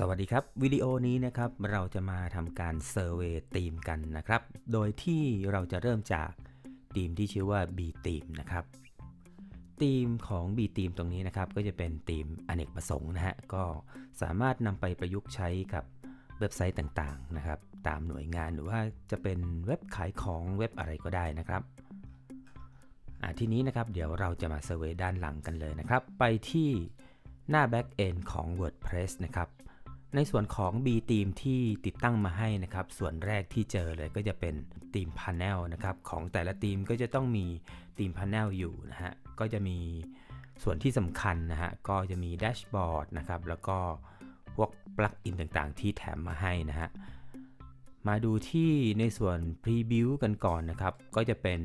สวัสดีครับ วิดีโอนี้นะครับเราจะมาทำการเซอร์เวยทีมกันนะครับ โดยที่เราจะเริ่มจากทีมที่ชื่อว่า B ทีมนะครับทีมของ B ทีมตรงนี้นะครับก็จะเป็นทีมอเนกประสงค์นะฮะก็สามารถนำไปประยุกต์ใช้กับเว็บไซต์ต่างๆนะครับตามหน่วยงานหรือว่าจะเป็นเว็บขายของเว็บอะไรก็ได้นะครับทีนี้นะครับเดี๋ยวเราจะมาเซอร์เวยด้านหลังกันเลยนะครับ ไปที่หน้า Back End ของ WordPress นะครับ ในส่วนของ B ทีมที่ติดตั้งมาให้นะครับ ส่วนแรกที่เจอเลยก็จะเป็นทีม Panel นลนะครับ ของแต่ละทีมก็จะต้องมีทีม Panel อยู่นะฮะ ก็จะมีส่วนที่สำคัญนะฮะ ก็จะมีแดชบอร์ดนะครับ แล้วก็พวกปลั๊กอินต่างๆ ที่แถมมาให้นะฮะ มาดูที่ในส่วน Preview กันก่อนนะครับ ก็จะเป็น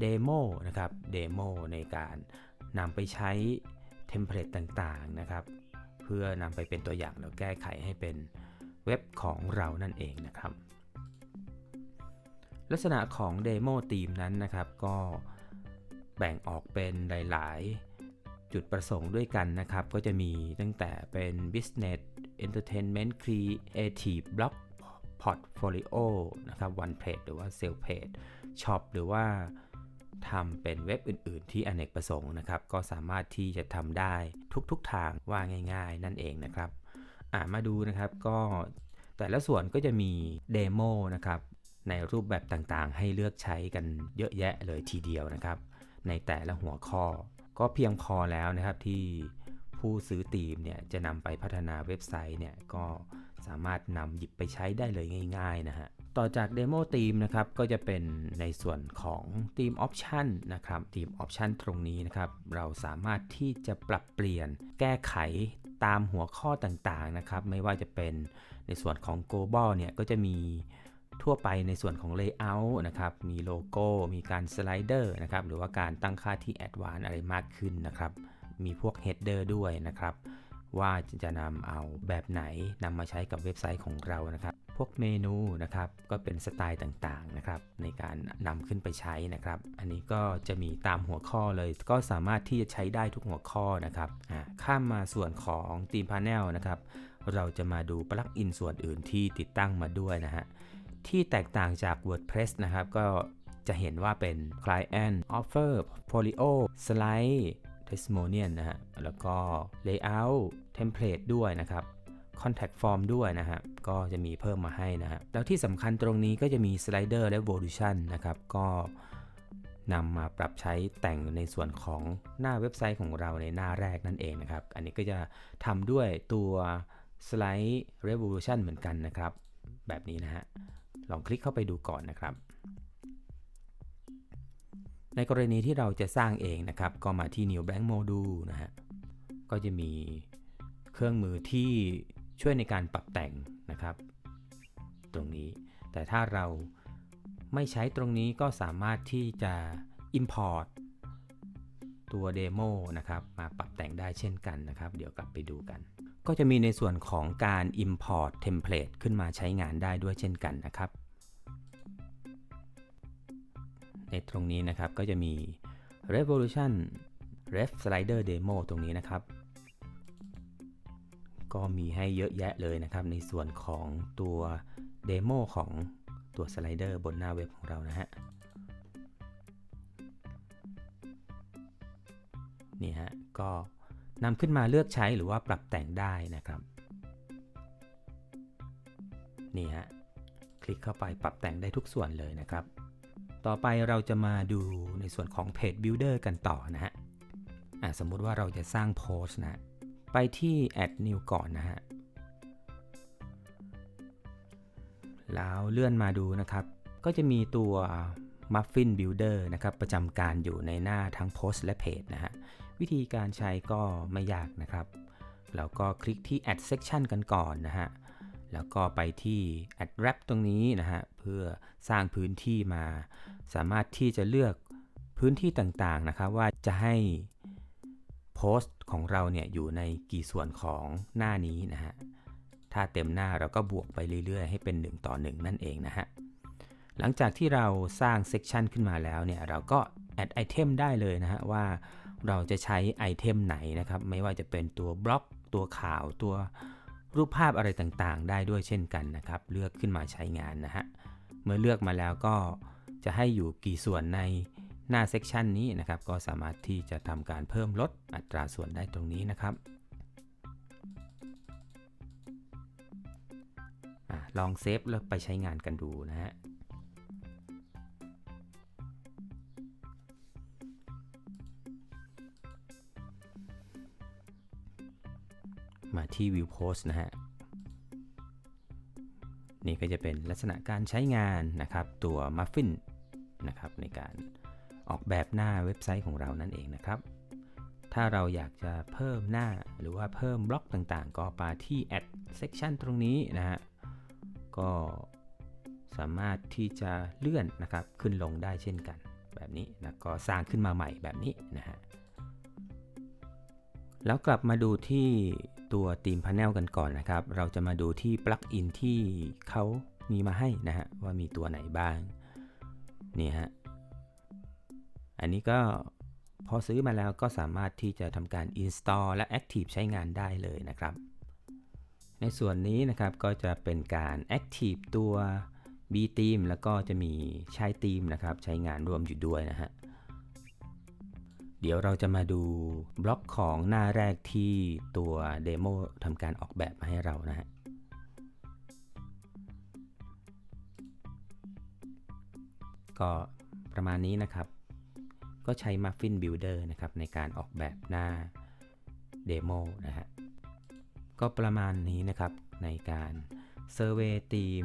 เดโมนะครับ เดโมในการนำไปใช้เทมเพลตต่างๆนะครับ เพื่อนำไปเป็นตัวอย่างแล้วแก้ไขให้เป็นเว็บของเรานั่นเองนะครับ ลักษณะของเดโมทีมนั้นนะครับก็แบ่งออกเป็นหลาย ๆ จุดประสงค์ด้วยกันนะครับ ก็จะมีตั้งแต่เป็น Business Entertainment Creative Blog Portfolio นะครับ One Page หรือว่า Sales Page Shop หรือว่า ทำเป็นเว็บอื่น ๆ ที่อเนกประสงค์นะครับ ก็สามารถที่จะทำได้ทุก ๆ ทางว่าง่าย ๆ นั่นเองนะครับอ่ามาดูนะครับก็แต่ละส่วนก็จะมีเดโมนะครับในรูปแบบต่างๆ ให้เลือกใช้กันเยอะแยะเลยทีเดียวนะครับ ในแต่ละหัวข้อ ก็เพียงพอแล้วนะครับที่ผู้ซื้อตีมเนี่ยจะนำไปพัฒนาเว็บไซต์เนี่ยก็สามารถนำหยิบไปใช้ได้เลยง่าย ๆ นะฮะ ต่อจากเดโมทีมนะครับก็จะเป็นในส่วนของทีมออปชันนะครับทีมออปชันตรงนี้นะครับเราสามารถที่จะปรับเปลี่ยนแก้ไขตามหัวข้อต่างๆนะครับไม่ว่าจะเป็นในส่วนของ global เนี่ยก็จะมีทั่วไปในส่วนของ layout นะครับ มีโลโก้ มีการสไลเดอร์นะครับ หรือว่าการตั้งค่าที่ advanced อะไรมากขึ้นนะครับ มีพวก header ด้วยนะครับ ว่าจะนำเอาแบบไหนนำมาใช้กับเว็บไซต์ของเรานะครับ พวกเมนูนะครับก็เป็นสไตล์ต่างๆนะครับในการนำขึ้นไปใช้นะครับ อันนี้ก็จะมีตามหัวข้อเลย ก็สามารถที่จะใช้ได้ทุกหัวข้อนะครับข้ามมาส่วนของทีมพา n e l นะครับเราจะมาดูปลั๊กอินส่วนอื่นที่ติดตั้งมาด้วยนะฮะที่แตกต่างจาก WordPress นะครับ ก็จะเห็นว่าเป็น Client Offer Portfolio Slide Testimonial นะฮะแล้วก็ Layout Template ด้วยนะครับ Contact Form ด้วยนะฮะ ก็จะมีเพิ่มมาให้นะฮะ แล้วที่สำคัญตรงนี้ก็จะมี Slider และ Evolution นะครับ ก็นำมาปรับใช้แต่งในส่วนของหน้าเว็บไซต์ของเราในหน้าแรกนั่นเองนะครับ อันนี้ก็จะทำด้วยตัว Slide Revolution เหมือนกันนะครับ แบบนี้นะฮะ ลองคลิกเข้าไปดูก่อนนะครับ ในกรณีที่เราจะสร้างเองนะครับ ก็มาที่ New Blank Module นะฮะ ก็จะมีเครื่องมือที่ ช่วยในการปรับแต่งนะครับ ตรงนี้ แต่ถ้าเราไม่ใช้ตรงนี้ก็สามารถที่จะ Import ตัวเดโมนะครับมาปรับแต่งได้เช่นกันนะครับ เดี๋ยวกลับไปดูกัน ก็จะมีในส่วนของการ Import Template ขึ้นมาใช้งานได้ด้วยเช่นกันนะครับ ในตรงนี้นะครับก็จะมี Revolution Ref Slider Demo ตรงนี้นะครับ ก็มีให้เยอะแยะเลยนะครับ ในส่วนของตัวเดโมของตัวสไลเดอร์บนหน้าเว็บของเรานะฮะนี่ฮะก็นำขึ้นมาเลือกใช้หรือว่าปรับแต่งได้นะครับนี่ฮะคลิกเข้าไปปรับแต่งได้ทุกส่วนเลยนะครับ ต่อไปเราจะมาดูในส่วนของ Page Builder กันต่อนะฮะสมมุติว่าเราจะสร้างโพสต์นะ ไปที่ Add New ก่อนนะฮะ แล้วเลื่อนมาดูนะครับ ก็จะมีตัว Muffin Builder นะครับ ประจำการอยู่ในหน้าทั้งโพสต์และเพจนะฮะ วิธีการใช้ก็ไม่ยากนะครับ แล้วก็คลิกที่ Add Section กันก่อนนะฮะ แล้วก็ไปที่ Add Wrap ตรงนี้นะฮะ เพื่อสร้างพื้นที่มา สามารถที่จะเลือกพื้นที่ต่างๆนะครับ ว่าจะให้ โพสต์ของเราเนี่ยอยู่ในกี่ส่วนของหน้านี้นะฮะ ถ้าเต็มหน้าเราก็บวกไปเรื่อยๆ ให้เป็น 1 ต่อ 1 นั่นเองนะฮะ หลังจากที่เราสร้างเซกชันขึ้นมาแล้วเนี่ยเราก็ add item ได้เลยนะฮะว่าเราจะใช้ไอเทมไหนนะครับ ไม่ว่าจะเป็นตัวบล็อก ตัวข่าวตัวรูปภาพอะไรต่างๆ ได้ด้วยเช่นกันนะครับ เลือกขึ้นมาใช้งานนะฮะ เมื่อเลือกมาแล้วก็จะให้อยู่กี่ส่วนใน หน้าเซกชันนี้นะครับก็สามารถที่จะทำการเพิ่มลดอัตราส่วนได้ตรงนี้นะครับอลองเซฟแล้วไปใช้งานกันดูนะฮะมาที่ View Post นะฮะ นี่ก็จะเป็นลักษณะการใช้งานนะครับตัว Muffin นะครับในการ ออกแบบหน้าเว็บไซต์ของเรานั่นเองนะครับ ถ้าเราอยากจะเพิ่มหน้าหรือว่าเพิ่มบล็อกต่างๆ ก็มาที่ Add Section ตรงนี้นะฮะ ก็สามารถที่จะเลื่อนนะครับขึ้นลงได้เช่นกันแบบนี้นะก็สร้างขึ้นมาใหม่แบบนี้นะฮะแล้วกลับมาดูที่ตัว Theme Panel กันก่อนนะครับ เราจะมาดูที่ปลั๊กอินที่เขามีมาให้นะฮะว่ามีตัวไหนบ้าง นี่ฮะ อันนี้ก็พอซื้อมาแล้วก็สามารถที่จะทำการ install และ active ใช้งานได้เลยนะครับ ในส่วนนี้นะครับก็จะเป็นการ active ตัว B theme แล้วก็จะมีใช้ theme นะครับใช้งานร่วมอยู่ด้วยนะฮะเดี๋ยวเราจะมาดูบล็อกของหน้าแรกที่ตัวเดโมทำการออกแบบมาให้เรานะฮะก็ประมาณนี้นะครับ ก็ใช้ Muffin Builder นะครับในการออกแบบหน้าเดโมนะฮะ ก็ประมาณนี้นะครับในการ Survey Team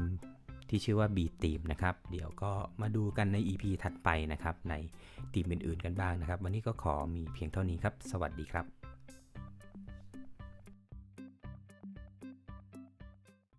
ที่ชื่อว่า B Team นะครับ เดี๋ยวก็มาดูกันใน EP ถัดไปนะครับ ในทีมอื่นๆกันบ้างนะครับ วันนี้ก็ขอมีเพียงเท่านี้ครับ สวัสดีครับ